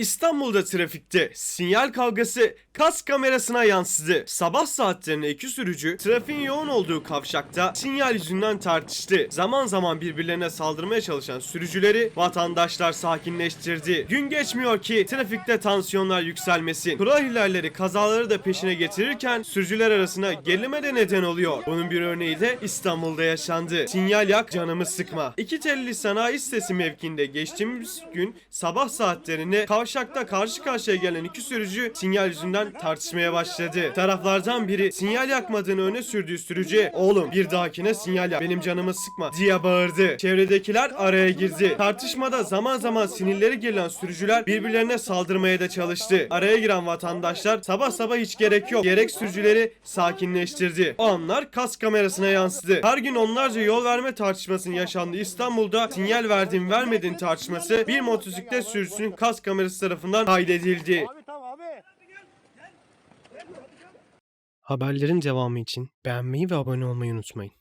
İstanbul'da trafikte sinyal kavgası kas kamerasına yansıdı. Sabah saatlerinde iki sürücü trafiğin yoğun olduğu kavşakta sinyal yüzünden tartıştı. Zaman zaman birbirlerine saldırmaya çalışan sürücüleri vatandaşlar sakinleştirdi. Gün geçmiyor ki trafikte tansiyonlar yükselmesin. Kural ihlalleri kazaları da peşine getirirken sürücüler arasında gerilime de neden oluyor. Bunun bir örneği de İstanbul'da yaşandı. Sinyal yak canımı sıkma. İki telli sanayi sitesi mevkinde geçtiğimiz gün sabah saatlerinde kavşakta karşı karşıya gelen iki sürücü sinyal yüzünden tartışmaya başladı. Taraflardan biri sinyal yakmadığını öne sürdüğü sürücüye oğlum bir dahakine sinyal yak benim canımı sıkma diye bağırdı. Çevredekiler araya girdi. Tartışmada zaman zaman sinirleri gelen sürücüler birbirlerine saldırmaya da çalıştı. Araya giren vatandaşlar sabah sabah hiç gerek yok diyerek sürücüleri sakinleştirdi. O anlar kas kamerasına yansıdı. Her gün onlarca yol verme tartışmasının yaşandığı İstanbul'da sinyal verdin vermedin tartışması bir motosiklet sürücüsünün kas kamerası tarafından kaydedildi. Abi tamam abi. Haberlerin devamı için beğenmeyi ve abone olmayı unutmayın.